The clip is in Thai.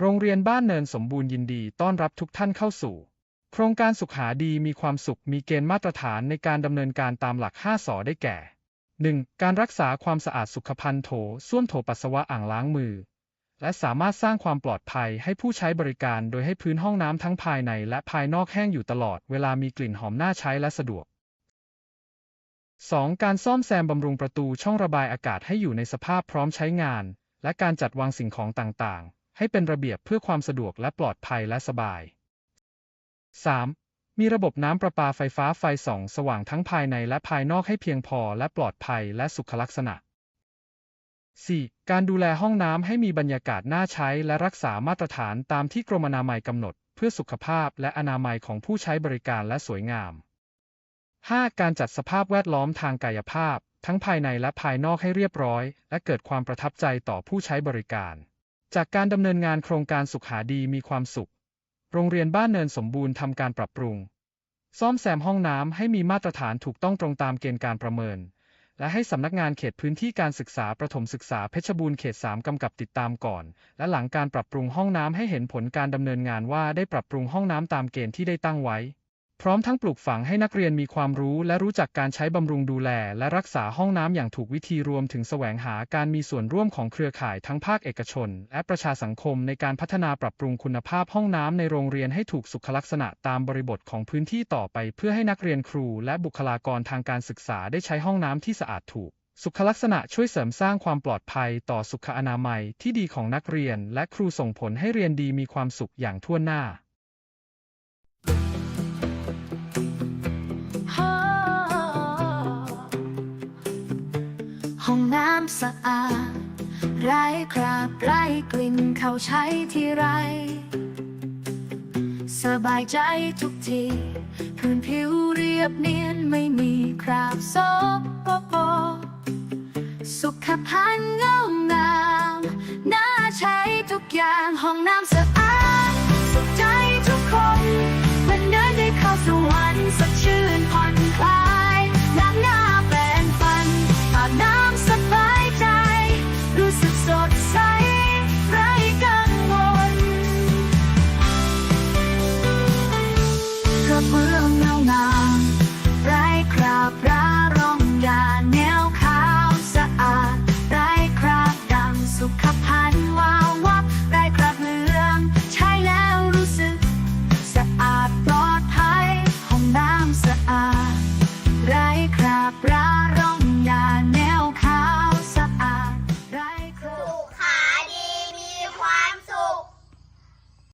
โรงเรียนบ้านเนินสมบูรณ์ยินดีต้อนรับทุกท่านเข้าสู่ โครงการสุขหาดีมีความสุขมีเกณฑ์มาตรฐานในการดำเนินการตามหลัก 5สอได้แก่ 1. การรักษาความสะอาดสุขภัณฑ์โถส้วมโถปัสสาวะอ่างล้างมือ และสามารถสร้างความปลอดภัยให้ผู้ใช้บริการโดยให้พื้นห้องน้ำทั้งภายในและภายนอกแห้งอยู่ตลอดเวลามีกลิ่นหอมน่าใช้และสะดวก 2. การซ่อมแซมบำรุงประตูช่องระบายอากาศให้อยู่ในสภาพพร้อมใช้งาน และการจัดวางสิ่งของต่างๆ ให้เป็นระเบียบเพื่อความสะดวกและปลอดภัยและสบาย 3. มีระบบน้ำประปาไฟฟ้าไฟส่องสว่างทั้งภายในและภายนอกให้เพียงพอและปลอดภัยและสุขลักษณะ 4. การดูแลห้องน้ำให้มีบรรยากาศน่าใช้และรักษามาตรฐานตามที่กรมอนามัยกำหนด เพื่อสุขภาพและอนามัยของผู้ใช้บริการและสวยงาม 5. การจัดสภาพแวดล้อมทางกายภาพ ทั้งภายในและภายนอกให้เรียบร้อย และเกิดความประทับใจต่อผู้ใช้บริการ จากการดำเนินงานโครงการสุขหาดีมีความสุข โรงเรียนบ้านเนินสมบูรณ์ทำการปรับปรุง ซ่อมแซมห้องน้ำให้มีมาตรฐานถูกต้องตรงตามเกณฑ์การประเมิน และให้สำนักงานเขตพื้นที่การศึกษาประถมศึกษาเพชรบูรณ์เขต 3 กำกับติดตามก่อน และหลังการปรับปรุงห้องน้ำให้เห็นผลการดำเนินงานว่าได้ปรับปรุงห้องน้ำตามเกณฑ์ที่ได้ตั้งไว้ พร้อมทั้งปลูกฝังให้นักเรียนมีความรู้และรู้จักการใช้บำรุงดูแล และรักษาห้องน้ำอย่างถูกวิธีรวมถึงแสวงหาการมีส่วนร่วมของเครือข่ายทั้งภาคเอกชน และประชาสังคมในการพัฒนาปรับปรุงคุณภาพห้องน้ำในโรงเรียนให้ถูกสุขลักษณะตามบริบทของพื้นที่ต่อไป เพื่อให้นักเรียนครูและบุคลากรทางการศึกษาได้ใช้ห้องน้ำที่สะอาดถูกสุขลักษณะช่วยเสริมสร้างความปลอดภัยต่อสุขอนามัยที่ดีของนักเรียน และครูส่งผลให้เรียนดีมีความสุขอย่างทั่วหน้า ห้องน้ำสะอาด ไร้คราบไร้กลิ่นเขาใช้ที่ไร สบายใจทุกที พื้นผิวเรียบเนียนไม่มีคราบซกปรกสุขภัณฑ์งางามน่าใช้ทุกอย่างห้องน้ำสะอาด